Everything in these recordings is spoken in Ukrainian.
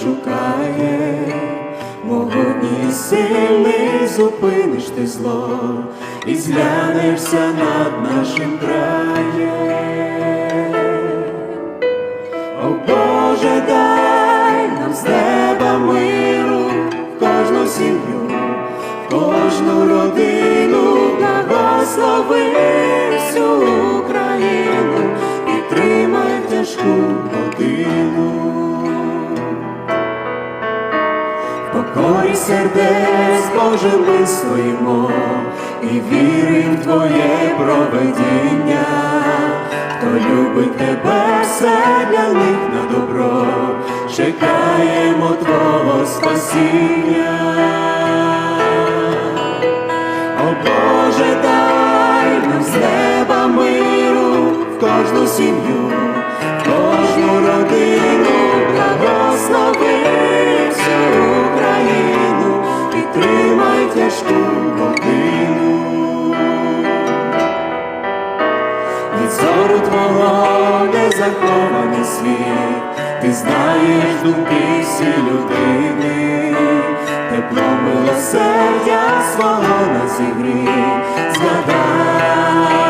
шукає, могутній і сильний зупиниш ти зло, і зглянешся над нашим краєм. О Боже, дай нам з неба миру в кожну сім'ю, в кожну родину, благослови всю сердець, Боже, ми стоїмо і вірим в Твоє проведіння, хто любить тебе, все для них на добро, чекаємо Твого спасіння. О Боже, дай нам з неба миру в кожну сім'ю, в кожну родину, благослови тяжку годину. Від зору твого не захований світ, ти знаєш думки всі людини, тепло милосердя свого на зігрі, згадай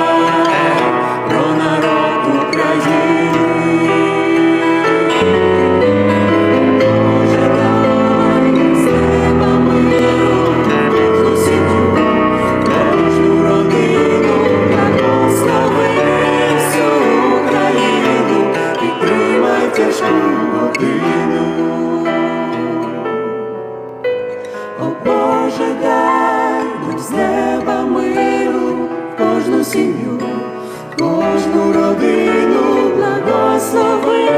кожну сім'ю, кожну родину, благослови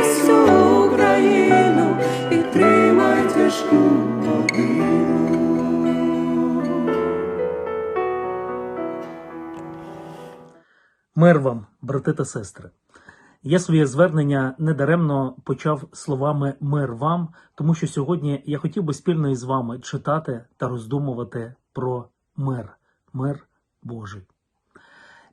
всю Україну, підтримай тяжку годину. Мир вам, брати та сестри. Я своє звернення недаремно почав словами мир вам, тому що сьогодні я хотів би спільно із вами читати та роздумувати про мир, мир Божий.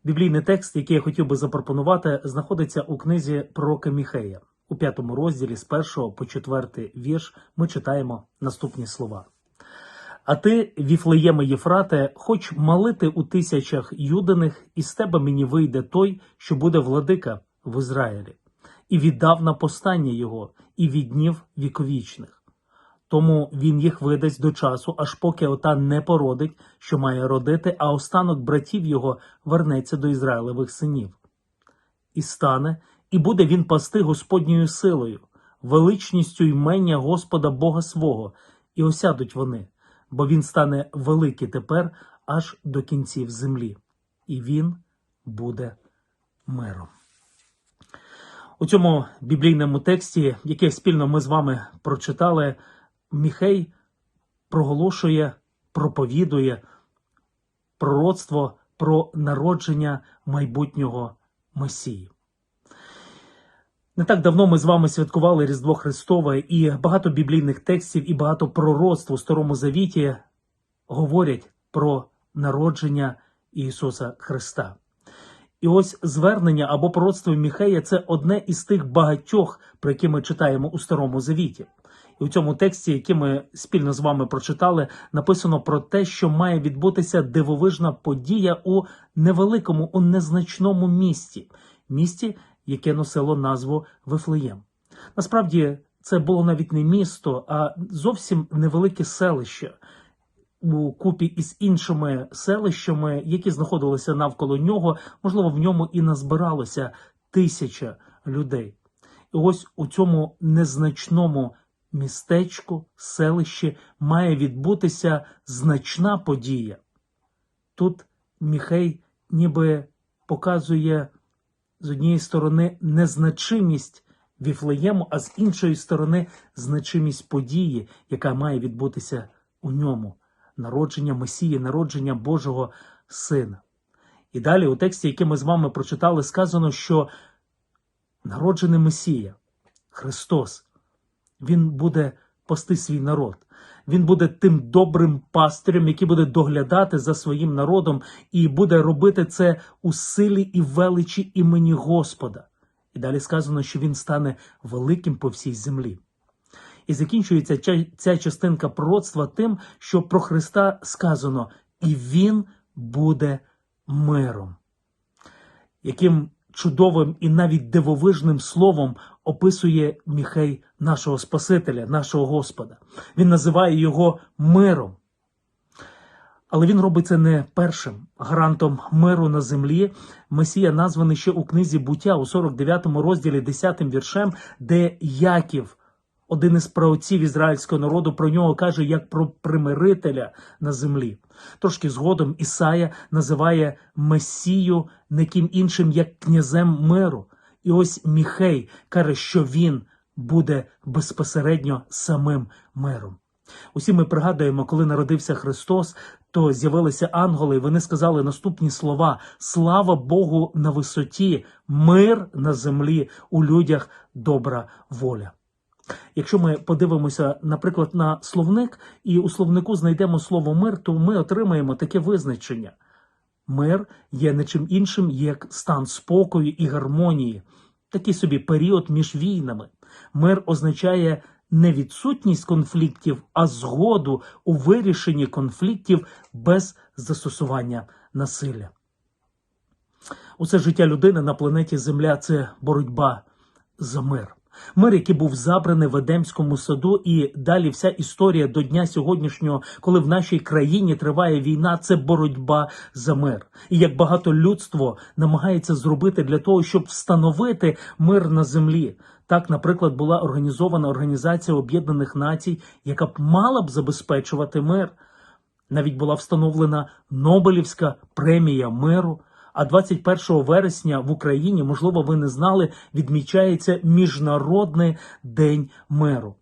Біблійний текст, який я хотів би запропонувати, знаходиться у книзі пророка Міхея. У п'ятому розділі з першого по четвертий вірш ми читаємо наступні слова. А ти, Віфлеєме Єфрате, хоч малити у тисячах юдиних, із тебе мені вийде той, що буде владика в Ізраїлі, і віддав на постання його, і від днів віковічних. Тому він їх видасть до часу, аж поки ота не породить, що має родити, а останок братів його вернеться до Ізраїлевих синів. І стане, і буде він пасти Господньою силою, величністю ймення Господа Бога свого, і осядуть вони, бо він стане великий тепер аж до кінців землі, і він буде миром. У цьому біблійному тексті, який спільно ми з вами прочитали, Міхей проголошує, проповідує пророцтво про народження майбутнього Месії. Не так давно ми з вами святкували Різдво Христове, і багато біблійних текстів і багато пророцтв у Старому Завіті говорять про народження Ісуса Христа. І ось звернення або пророцтво Міхея це одне із тих багатьох, про які ми читаємо у Старому Завіті. І у цьому тексті, який ми спільно з вами прочитали, написано про те, що має відбутися дивовижна подія у невеликому, у незначному місті, місті, яке носило назву Вифлеєм. Насправді це було навіть не місто, а зовсім невелике селище у купі із іншими селищами, які знаходилися навколо нього. Можливо, в ньому і назбиралося тисяча людей. І ось у цьому незначному містечку, селищі має відбутися значна подія. Тут Міхей ніби показує з однієї сторони незначимість Віфлеєму, а з іншої сторони значимість події, яка має відбутися у ньому народження Месії, народження Божого Сина. І далі у тексті, який ми з вами прочитали, сказано, що народжений Месія, Христос, Він буде пасти свій народ. Він буде тим добрим пастирем, який буде доглядати за своїм народом і буде робити це у силі і величі імені Господа. І далі сказано, що він стане великим по всій землі. І закінчується ця, частинка пророцтва тим, що про Христа сказано, і Він буде миром. Яким чудовим і навіть дивовижним словом описує Міхей нашого Спасителя, нашого Господа. Він називає його миром. Але він робить це не першим гарантом миру на землі. Месія названий ще у книзі буття у 49 розділі 10 віршем, де Яків, один із праотців ізраїльського народу, про нього каже як про примирителя на землі. Трошки згодом Ісая називає Месію не ким іншим, як князем миру. І ось Міхей каже, що він буде безпосередньо самим миром. Усі ми пригадуємо, коли народився Христос, то з'явилися ангели, і вони сказали наступні слова: Слава Богу на висоті, мир на землі, у людях добра воля. Якщо ми подивимося, наприклад, на словник, і у словнику знайдемо слово мир, то ми отримаємо таке визначення. Мир є не чим іншим, як стан спокою і гармонії, такий собі період між війнами. Мир означає не відсутність конфліктів, а згоду у вирішенні конфліктів без застосування насилля. Усе життя людини на планеті Земля це боротьба за мир. Мир, який був забраний в Едемському саду, і далі вся історія до дня сьогоднішнього, коли в нашій країні триває війна, це боротьба за мир. І як багато людство намагається зробити для того, щоб встановити мир на землі. Так, наприклад, була організована Організація Об'єднаних Націй, яка б мала б забезпечувати мир. Навіть була встановлена Нобелівська премія миру. А 21 вересня в Україні, можливо, ви не знали, відмічається Міжнародний день миру.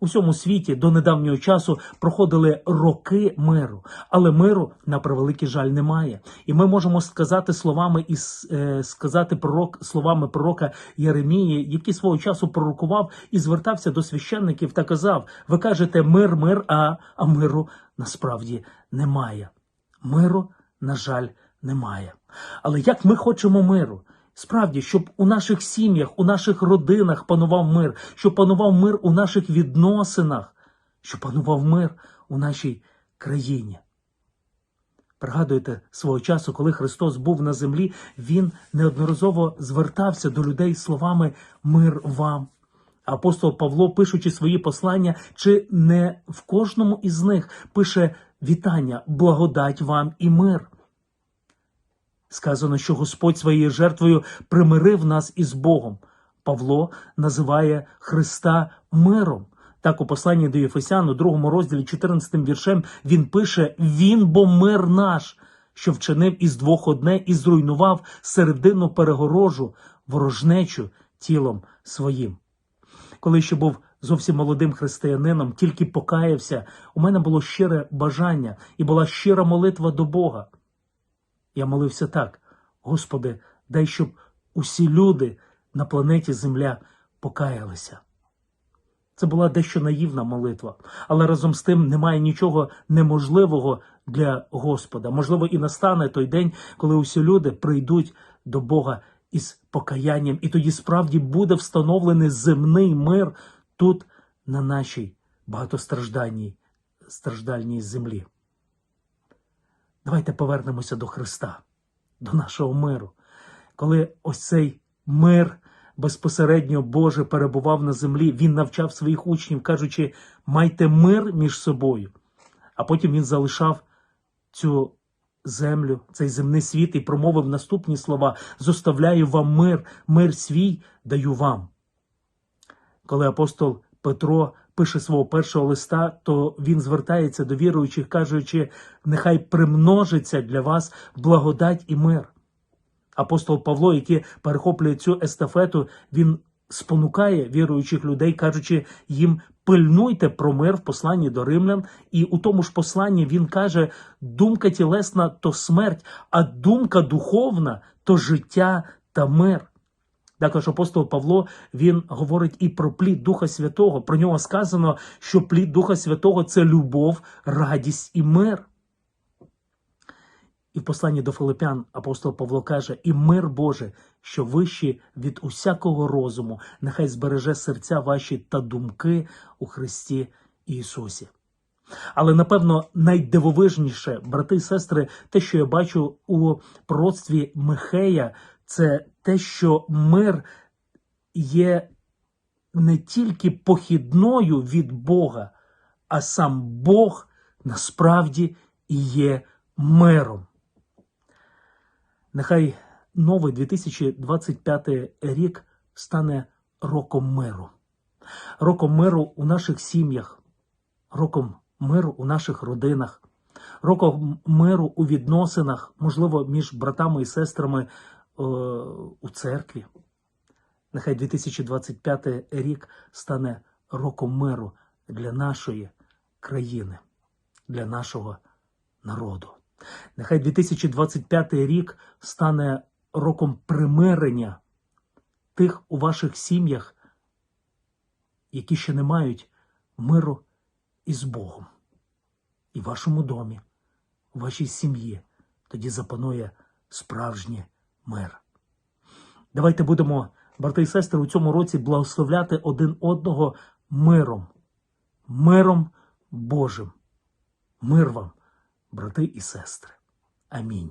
У всьому світі до недавнього часу проходили роки миру, але миру на превеликий жаль немає. І ми можемо сказати словами і е, сказати пророк словами пророка Єремії, який свого часу пророкував і звертався до священників та казав: Ви кажете мир, мир, а, а миру насправді немає. Миру, на жаль, немає. Але як ми хочемо миру? Справді, щоб у наших сім'ях, у наших родинах панував мир, щоб панував мир у наших відносинах, щоб панував мир у нашій країні. Пригадуєте свого часу, коли Христос був на землі, Він неодноразово звертався до людей словами Мир вам. Апостол Павло, пишучи свої послання, чи не в кожному із них пише вітання, благодать вам і мир. Сказано, що Господь своєю жертвою примирив нас із Богом. Павло називає Христа миром. Так, у посланні до Єфесян, у другому розділі, 14 віршем, він пише: Він бо мир наш, що вчинив із двох одне і зруйнував середину перегорожу, ворожнечу тілом своїм. Коли ще був зовсім молодим християнином, тільки покаявся, у мене було щире бажання і була щира молитва до Бога. Я молився так: Господи, дай, щоб усі люди на планеті Земля покаялися. Це була дещо наївна молитва, але разом з тим немає нічого неможливого для Господа. Можливо, і настане той день, коли усі люди прийдуть до Бога із покаянням, і тоді справді буде встановлений земний мир тут, на нашій багатостраждальній страждальній землі. Давайте повернемося до Христа, до нашого миру. Коли ось цей мир безпосередньо Боже перебував на землі, Він навчав своїх учнів, кажучи, майте мир між собою. А потім він залишав цю землю, цей земний світ і промовив наступні слова: Зоставляю вам мир, мир свій даю вам. Коли апостол Петро пише свого першого листа, то він звертається до віруючих, кажучи, нехай примножиться для вас благодать і мир. Апостол Павло, який перехоплює цю естафету, він спонукає віруючих людей, кажучи їм, пильнуйте про мир в посланні до римлян, і у тому ж посланні він каже: думка тілесна то смерть, а думка духовна то життя та мир. Також апостол Павло він говорить і про плід Духа Святого. Про нього сказано, що плід Духа Святого це любов, радість і мир. І в посланні до Филипян апостол Павло каже: І мир Боже, що вищий від усякого розуму, нехай збереже серця ваші та думки у Христі Ісусі. Але напевно найдивовижніше, брати і сестри, те, що я бачу у пророцтві Михея, це те, що мир є не тільки похідною від Бога, а сам Бог насправді і є миром. Нехай новий 2025 рік стане роком миру, роком миру у наших сім'ях, роком миру у наших родинах, роком миру у відносинах, можливо, між братами і сестрами у церкві. Нехай 2025 рік стане роком миру для нашої країни, для нашого народу. Нехай 2025 рік стане роком примирення тих у ваших сім'ях, які ще не мають миру із Богом. І в вашому домі, у вашій сім'ї тоді запанує справжній мир. Давайте будемо, брати і сестри, у цьому році благословляти один одного миром, миром Божим. Мир вам, брати і сестри. Амінь.